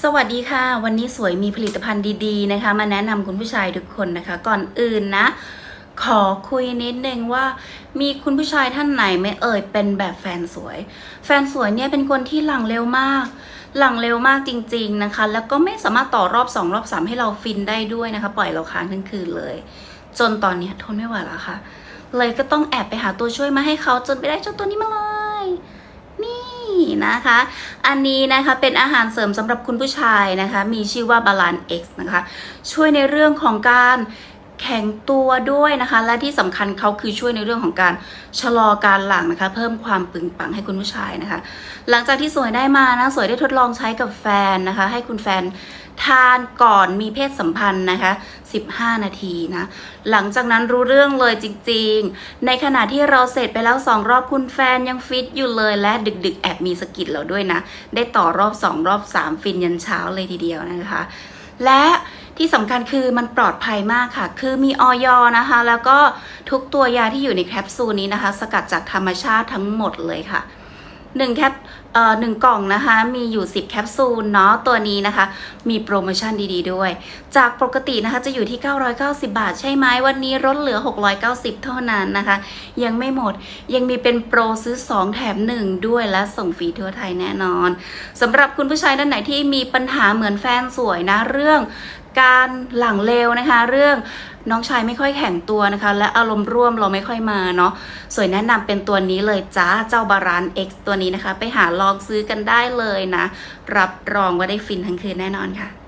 สวัสดีค่ะ วันนี้สวยมีผลิตภัณฑ์ดีๆนะคะ มาแนะนำคุณผู้ชายทุกคนนะคะ ก่อนอื่นนะ ขอคุยนิดนึงว่ามีคุณผู้ชายท่านไหนไหม่เอ่ยเป็นแบบแฟนสวย แฟนสวยเนี่ยเป็นคนที่หลังเร็วมาก หลังเร็วมากจริง ๆนะคะ แล้วก็ไม่สามารถต่อรอบสองรอบสามให้เราฟินได้ด้วยนะคะ ปล่อยเราค้างทั้งคืนเลย จนตอนนี้ทนไม่ไหวแล้วค่ะ เลยก็ต้องแอบไปหาตัวช่วยมาให้เขาจนไปได้เจ้าตัวนี้มาเลย นะคะ อันนี้นะคะเป็นอาหารเสริมสำหรับคุณผู้ชายนะคะ มีชื่อว่าบาลานเอ็กซ์นะคะ ช่วยในเรื่องของการแข็งตัวด้วยนะคะ และที่สำคัญเขาคือช่วยในเรื่องของการชะลอการหลังนะคะ เพิ่มความปึงปังให้คุณผู้ชายนะคะ หลังจากที่สวยได้มานะสวยได้ทดลองใช้กับแฟนนะคะ ให้คุณแฟน ทานก่อนมีเพศสัมพันธ์นะคะ 15 นาทีนะ หลังจากนั้นรู้เรื่องเลยจริงๆ ในขณะที่เราเสร็จไปแล้ว 2 รอบคุณแฟนยังฟิตอยู่เลยและดึกๆ แอบมีสกิดเราด้วยนะ ได้ต่อรอบ 2 รอบ 3 ฟินยันเช้าเลยทีเดียวนะคะ และที่สำคัญคือมันปลอดภัยมากค่ะ คือมีออยนะคะ แล้วก็ทุกตัวยาที่อยู่ในแคปซูลนี้นะคะ สกัดจากธรรมชาติทั้งหมดเลยค่ะ หนึ่งแคปเอ่อหนึ่งกล่องนะคะ มีอยู่ 10 แคปซูลเนาะตัวนี้นะคะ มีโปรโมชั่นดีๆด้วย จากปกตินะคะจะอยู่ที่ 990 บาทใช่ไหมวันนี้ลดเหลือ 690 เท่านั้นนะคะ ยังไม่หมดยังมีเป็นโปรซื้อ 2 แถม 1 ด้วยและส่งฟรีทั่วไทยแน่นอนสำหรับคุณผู้ชายท่านไหนที่มีปัญหาเหมือนแฟนสวยนะเรื่องการหลังเร็วนะคะ เรื่อง น้องชายไม่ค่อยแข็งตัวนะคะ และอารมณ์ร่วมเราไม่ค่อยมาเนาะสวยแนะนำเป็นตัวนี้เลยจ้าเจ้าบาราน X ตัวนี้นะคะ ไปหาลองซื้อกันได้เลยนะ รับรองว่าได้ฟินทั้งคืนแน่นอนค่ะ